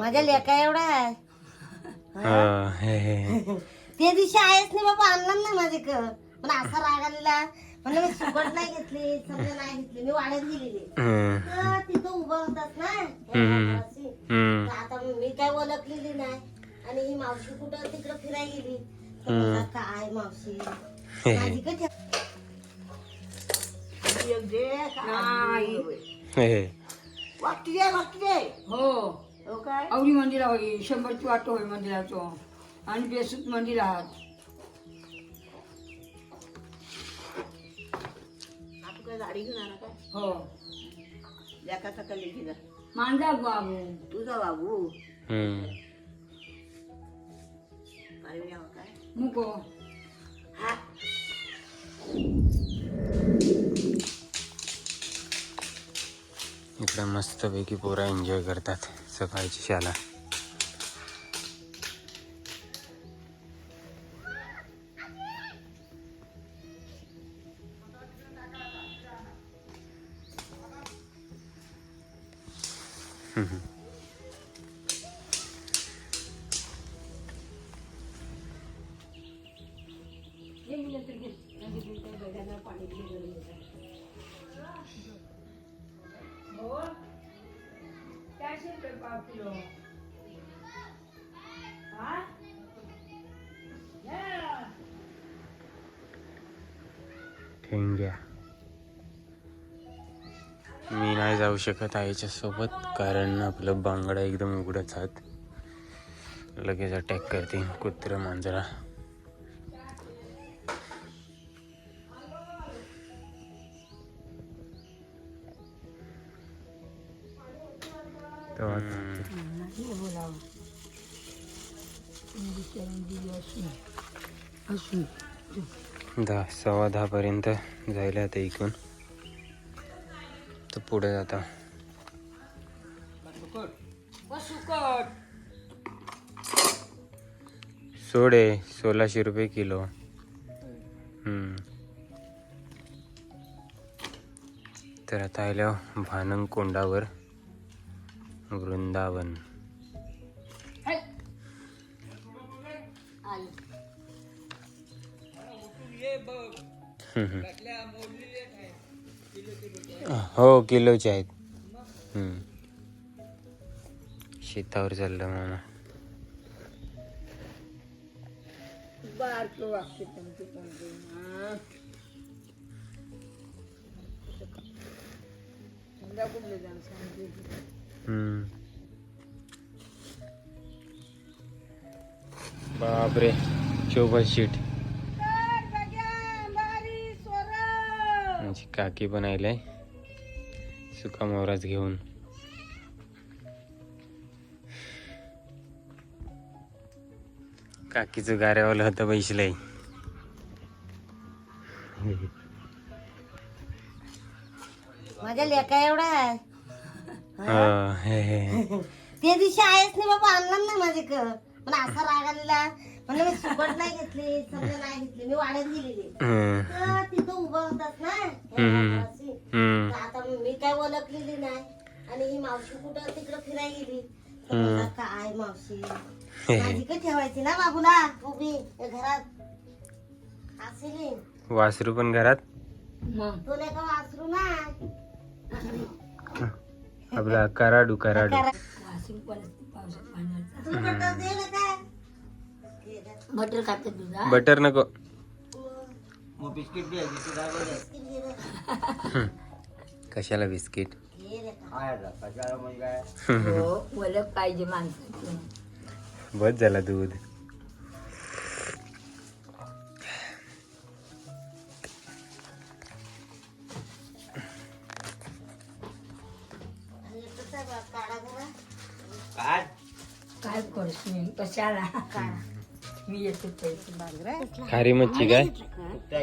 माझ्या लेका एवढा आहे. हा, हे, हे. त्या दिवशी आहेच नाही बाबा आणला नाही माझे क पण असा राग आलेला. म्हणलं मी सुकट नाही घेतली समजा नाही घेतली मी वाढत गेलेली. हम्म, तर तिथं उभं होतात ना हम्म. अशी. हम्म. तर आता मी काय ओळखलेली नाही. आणि ही मावशी कुठं तिकडं फिरायला गेली. तर म्हणलं, काय मावशी. माझी का ठेव- हे, हे. हो आवडी मंदिरा होई शंभरची वाटो होई मंदिराचो. आणि बेसूत मंदिर आहात. हो. मांजा बाबू तुझा बाबू. हम्म. मुको. इकडे मस्तपैकी पोरा एन्जॉय करतात. सकाळची शाळा हम्म. ठेंग्या. मी नाही जाऊ शकत आईच्या सोबत कारण आपलं बांगडा एकदम उघडच आहात. लगेच अटॅक करतील कुत्र मांजरा. असू दहा सव्वा दहापर्यंत जायला आता इकून. तर पुढे जाता सोडे सोळाशे रुपये किलो. तर आता आल्या भानंग कोंडावर वृंदावन. हो किलोचे आहेत. हम्म. शेतावर चाललं मामा. बारकं वागते कोणते माझी काकी पण आयलाय सुका मोराच घेऊन. काकीचं गाऱ्यावाला होतं बैसलंय. माझ्या लेका एवढा आहे. हा, हे, हे, हे. त्या दिवशी आहेच नाही बाबा आणला नाही माझे पण असा राग आलेला म्हणलं मी नाही घेतली समजा नाही घेतली मी वाढत गेलेली. हम्म, तर तिथं उभं होतात ना हम्म. अशी. हम्म, तर आता मी काय ओळखलेली नाही. आणि ही मावशी कुठं तिकडं फिरायला गेली. तर म्हणलं, काय मावशी? माझी ठेवायची ना बाबूला उभी घरात. असेल वासरू पण घरात? मग तो नाही का वासरू ना? आपला कराडू कराडू. पावसात तू काय? ना. बटर खाते बटर नको. बिस्किट रे. कशाला बिस्किट? घे रे का. हो ओळख पाहिजे माणसाची. बस झाला दूध. काय. काय मी कशाला? मी येतो पैसे खारी मच्छी काय?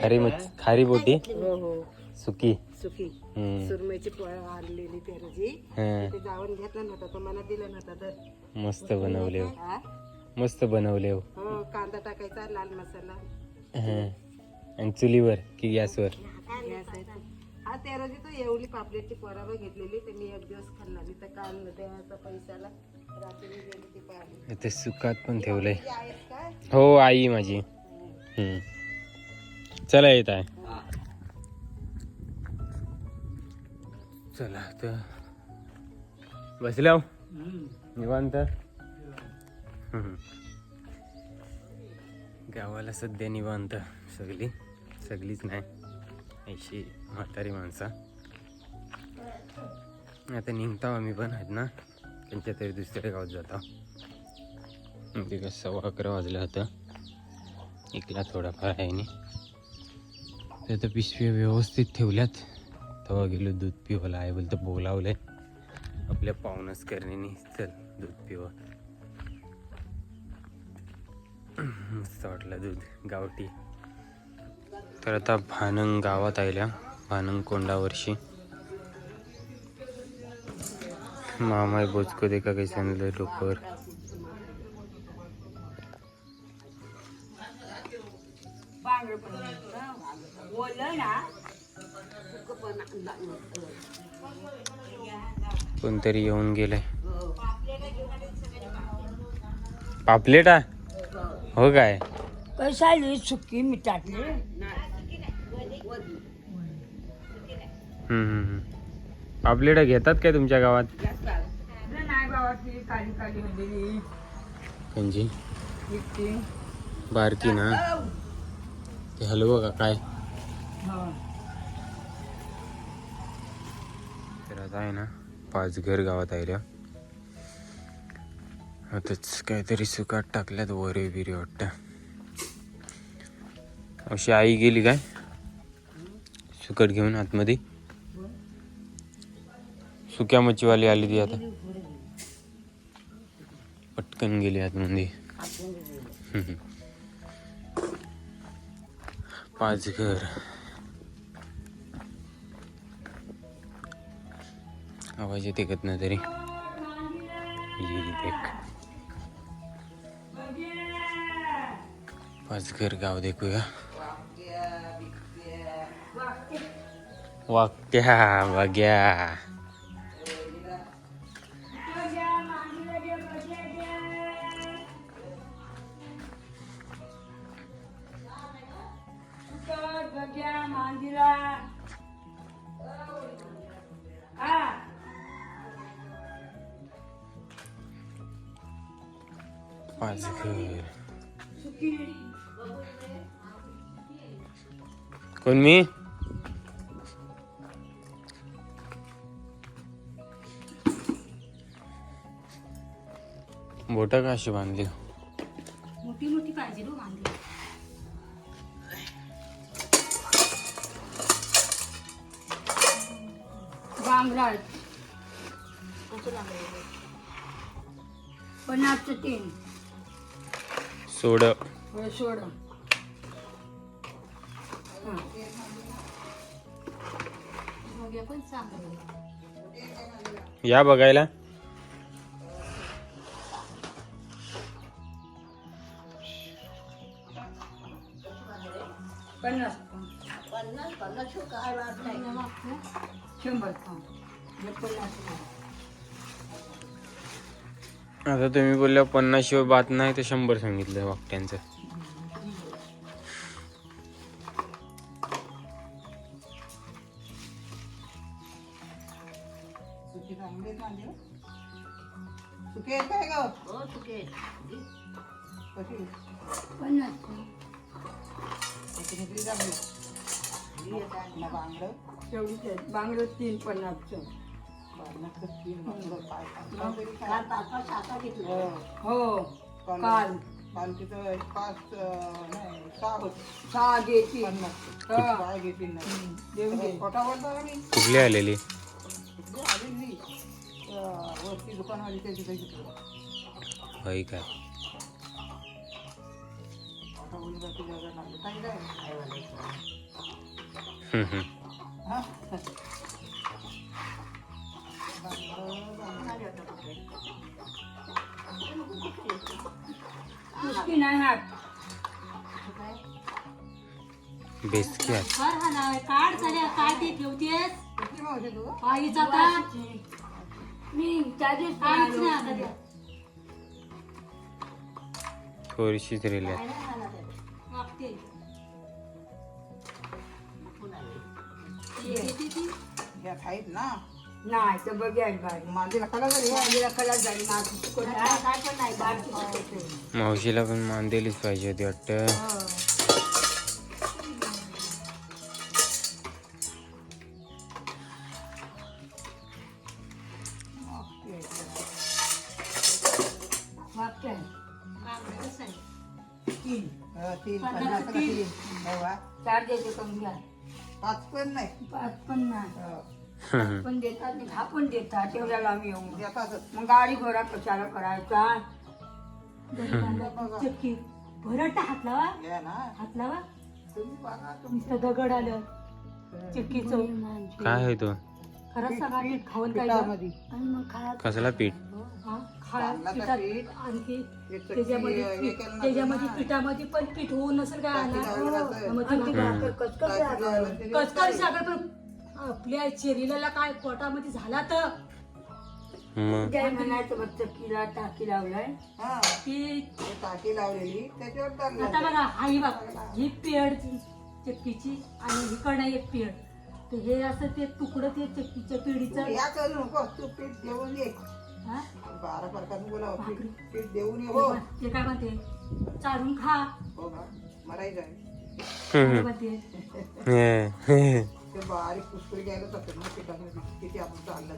खारी मच्छी खारी बोटी? हो हो. सुकी. सुरमईची आणलेली हा, ते जाऊन घेतला नव्हता तो मला दिला नव्हता तर. मस्त बनवले हो. मस्त बनवले हो. हो कांदा टाकायचा लाल मसाला. हा. आणि चुलीवर की गॅसवर. हा तेराची तो एवढी पापलेटची पोरावर घेतलेली ते मी एक दिवस खाल्ला. मी तर काल त्याचा पैशाला इथे सुकात पण ठेवलंय. हो आई माझी. हम्म. चला येत आहे. चला तर बसल्या निवांत. हम्म. गावाला सध्या निवांत सगळी. सगळीच नाही. ऐशी म्हातारी माणसा. आता निघतो आम्ही पण आहेत ना? त्यांच्या तरी दुसऱ्या गावात जाता. ते सव्वा अकरा वाजलं होतं इकला थोडाफार आहे नी. तर त्या पिशव्या व्यवस्थित ठेवल्यात. तेव्हा गेलो दूध पिवायला. आहे बोलतं बोलावलंय. आपल्या पाहुणच करण्याने चल दूध पिवा. मस्त वाटलं दूध. गावठी. तर आता भानंग गावात आयल्या. भानंग कोंडावरशी. बोचको दे का काही सांगलं डोकर कोणतरी येऊन गेलंय। पापलेट हो काय? कशाली सुकी मिठातली? हम्म, हम्म, हम्म. पापलेट घेतात काय तुमच्या गावात? गावातली काली काली म्हणजे कंजी इतकी. बारकी ना? ते हलवं का? काय? तर आता आहे ना पाचघर गावात आहे रे. आताच काहीतरी सुकाट टाकल्यात वरे बिरे वाटतं. अशी आई गेली काय? सुकट घेऊन आतमध्ये. सुक्या मच्छीवाली आली ती आता. पटकन गेली आतमध्ये पाच घर. आवाज येते कत ना तरी? पाच घर गाव देखूया. वाक्या. बघ्या पाचघर कोण मी बोट का अशी बांधली मोठी मोठी पाहिजे हो वांगी बांगडा पन्नासचं तीन सोड. होय, सोड. हा. बघूया पण चांगलं या बघायला. पन्नास. शंभर. पन्नास आता तुम्ही बोलल्या पन्नास शिवाय बात नाही तर शंभर सांगितलं वाकट्यांचं पन्नास. निघली चांगली ना बांगडं तीन पन्नासचं. बांगडं तीन बांगडं काय काय तरी काय. हो. हो काल काल तिथं एक पाच अं, नाही सहा होते सहा देतील पन्नास हा. काय घेतील नाही देऊन दे खोटा बोलतो का मी कुठली आलेली कुठली आलेली अं, वरती दुकानवाली ते तिथे घेतलं होय काय खोटा बोलण्याची गरज नाही चांगलं आहे. हम्म, हम्म. हा? बेसकी आहे हा काढ चालेल काय ते ठेवतेस? किती मावशी तू आईचा का मी त्या दिवशी काहीच आलो. नाही आता ते. थोडीशीच रेली काय नाही झाला त्याला. वागते ये. येते ती या खाईत ना. नाही तर बघ्या बाई. मांदीला खाला जरी मंदिरा खलास झाली माझी. काय पण नाही. मावशीला पण मान दिलीच पाहिजे होती वाटतं. तीन. पन्नास तीन. तीन. हो. चार देते करून घ्या. पाच पण नाही. पाच पण नाही. हो. पण देतात आणि हा पण देतात तेवढ्याला आम्ही येऊ. मग गाडी घोडा कशाला करायचा? चक्की भरट हात लावा हात लावा नुसतं दगड आलं. चक्कीचं काय आहे तो? खरंच सांगा पीठ खाऊन काय पिठामध्ये. आणि मग खा. कसला पीठ? आणखी त्याच्यामध्ये त्याच्यामध्ये ना. पिठामध्ये पण पीठ होऊन नसेल काय आला? कचकरी साखर पण आपल्या चेरीला काय पोटामध्ये झाला तर? मग? काय म्हणायचं बघ चक्कीला टाकी लावलाय. हा. ती ते टाकी लावलेली त्याच्यावर आता चाललं बघा हा ही बघ ही पेड चक्कीची आणि हिकडं एक पेड. तर हे असं ते तुकडं ते चक्कीच्या पेढीचं या करू नको तू पीठ देऊन ये. हा? बारा प्रकारचं बोलावं पीठ भाकरी. पीठ देऊन ये हो ते काय म्हणते? चारून खा. हो का? हम्म. म्हणते हे, हे. ते बारीक जातात ना पिठामध्ये किती आपण चाललं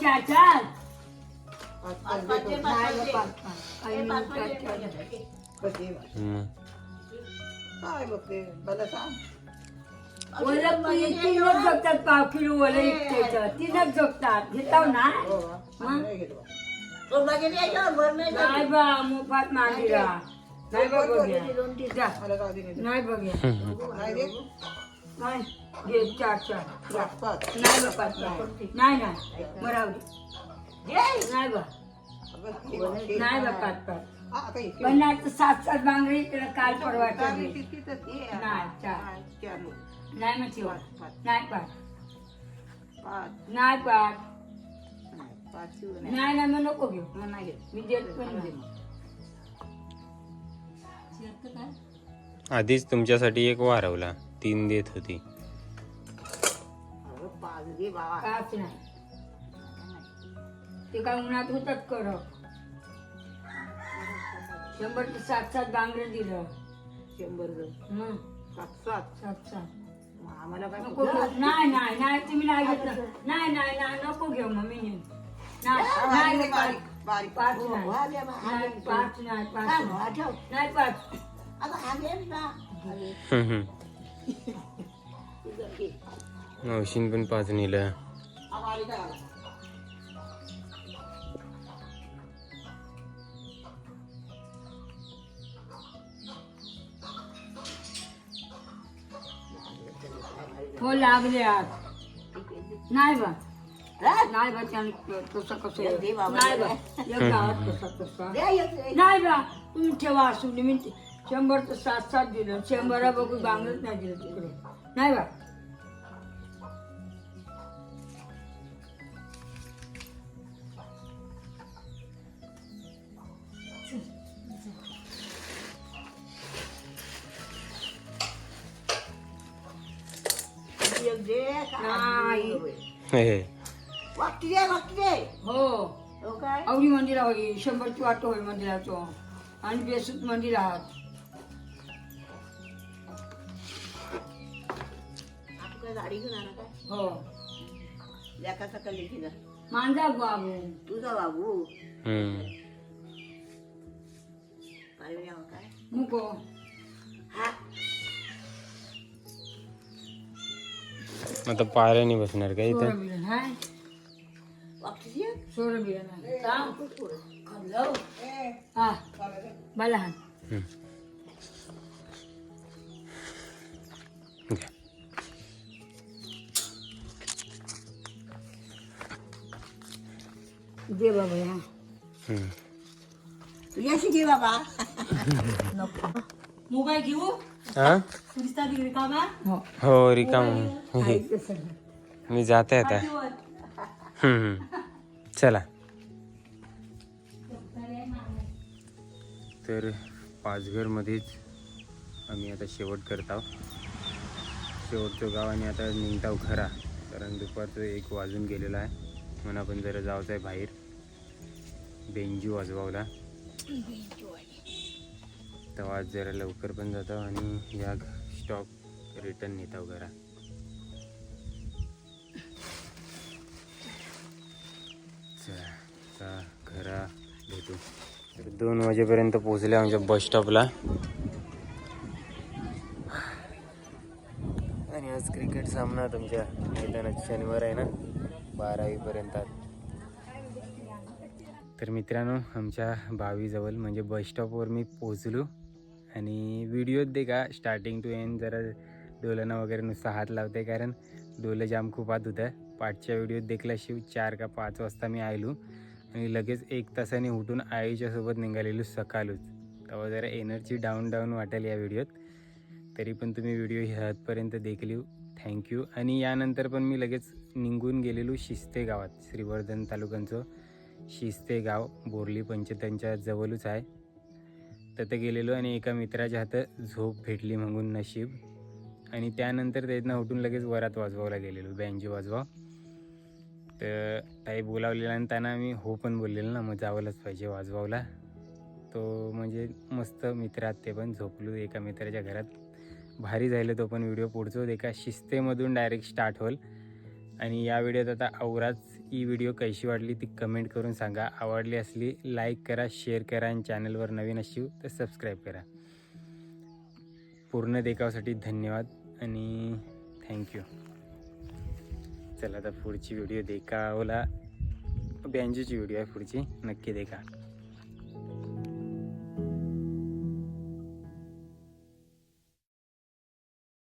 चार चार. काय बघते मला सांग. ओलं तीनच जगतात पाव किलो ओलं इतकेच तीनच जगतात. घेताव ना? हो बा. आम्ही नाही घेत बा. नाही बा मोफात मागिरा. नाही बघ्या. जा. मला राहू दे नाही बघ्या. नाही दे. नाही घे चार चार. पाच पाच नाही बा पाच नाही. नाही नाही. बराव नाही बा. नाही बा पाच पाच. आता पण नाही तर सात सात बांगडी काल परवा आहे. नाही, चार. नाही मग ठेवा. पाच पाच. नाही पाच. पाच. नाही पाच. नाही नाही मग नको घेऊ. मग नाही घेत. मी देत पण नाही काय आधीच तुमच्यासाठी एक वारवला. तीन देत होती. अगं, पाच घे बाबा काच नाही? ते काय उन्हात होतात करप शंभर ते सात सात बांगडे दिलं. शंभर मग सात सात? सात सात. मग आम्हाला काय नको घेऊ. नाही नाही नाही तुम्ही नाही घेतलं नाही नाही नाही नको घेऊ मग मी नेऊ नाही नाही बारीक, नाही, पाच नाही पाच नाही. पाच. मावशीन पण पाच नेलं. हा. हो लागले आज. नाही बा. नाही बा त्याने तसं कसं नाही बा एक गावात तसं तसं नाही बा तुम्ही ठेवा असून मी ते शंभर तर सात सात दिलं शंभरा बघू बांगडच नाही दिलं तिकडे नाही बा एक दे, नाही हे, हे. वाटी दे वाटी दे हो. हो काय? आवडी मंदिरा होई शंभरची वाटो होई मंदिराचं. आणि बेसूत मंदिर आहात. आपण काय गाडी काय? हो. लेखा सकाळी घेणार मांजा बाबू तुझा बाबू. हम्म. काय काय? मुको. हा. आता पायऱ्याने बसणार का इथं? हाय. वाटी दे सोरबिरण आहे खाल्लं हा मला हा हम्म. घ्या. दे बाबा या हम्म. तुझ्याशी घे बाबा मोबाईल घेऊ हा नुसता रिकामा हो हो रिकाम आहे ते सगळं मी जाते आता हम्म. चला. तर पाचघरमध्येच आम्ही आता शेवट करत आहोत. शेवटचं गाव आणि आता निघताव खरा कारण दुपारचं एक वाजून गेलेलं आहे. म्हणून आपण जरा जायचं आहे बाहेर. बेंजू वाजवावला. तेव्हा आज जरा लवकर पण जातो आणि या स्टॉक रिटर्न नेताव घरा. घरा भेटू. तर दोन वाजेपर्यंत पोहोचले आमच्या बस स्टॉपला आणि आज क्रिकेट सामना तुमच्या मैदानात शनिवार आहे ना? बारावीपर्यंत तर मित्रांनो आमच्या बावीजवळ म्हणजे बस स्टॉपवर मी पोचलो आणि व्हिडिओत दे का स्टार्टिंग टू एंड जरा डोलांना वगैरे नुसता हात लावते कारण डोलं जाम खूप हात होतं. पाठच्या व्हिडिओत देखला शिव चार का पाच वाजता मी आयलो. आणि लगेच एक तासाने उठून आईच्यासोबत निघालेलो सकाळूच. तेव्हा जरा एनर्जी डाऊन डाऊन वाटेल या व्हिडिओत. तरी पण तुम्ही व्हिडिओ ह्यापर्यंत देखली थँक्यू आणि यानंतर पण मी लगेच निघून गेलेलो शिस्ते गावात श्रीवर्धन तालुक्यांचं. शिस्ते गाव बोरली पंचायतांच्या जवळच आहे. तिथं गेलेलो आणि एका मित्राच्या हातात झोप भेटली म्हणून नशीब. आणि त्यानंतर त्यांना उठून लगेच वरात वाजवायला गेलेलो बँजो वाजवा. तर ताई बोलावलेला आणि त्यांना मी हो पण बोललेलं ना मग जावंच पाहिजे वाजवावला तो म्हणजे मस्त मित्रात ते पण झोपलो एका मित्राच्या घरात. भारी झालं तो पण व्हिडिओ पुढचो. एका शिस्तेमधून डायरेक्ट स्टार्ट होईल आणि या व्हिडिओत आता आवराच. ही व्हिडिओ कशी वाटली ती कमेंट करून सांगा. आवडली असली लाईक करा शेअर करा आणि चॅनलवर नवीन असाल तर सबस्क्राईब करा. पूर्ण देखावासाठी धन्यवाद आणि थँक्यू चला आता पुढची व्हिडिओ देखा. ओला बँजूची व्हिडिओ आहे पुढची. नक्की देखा.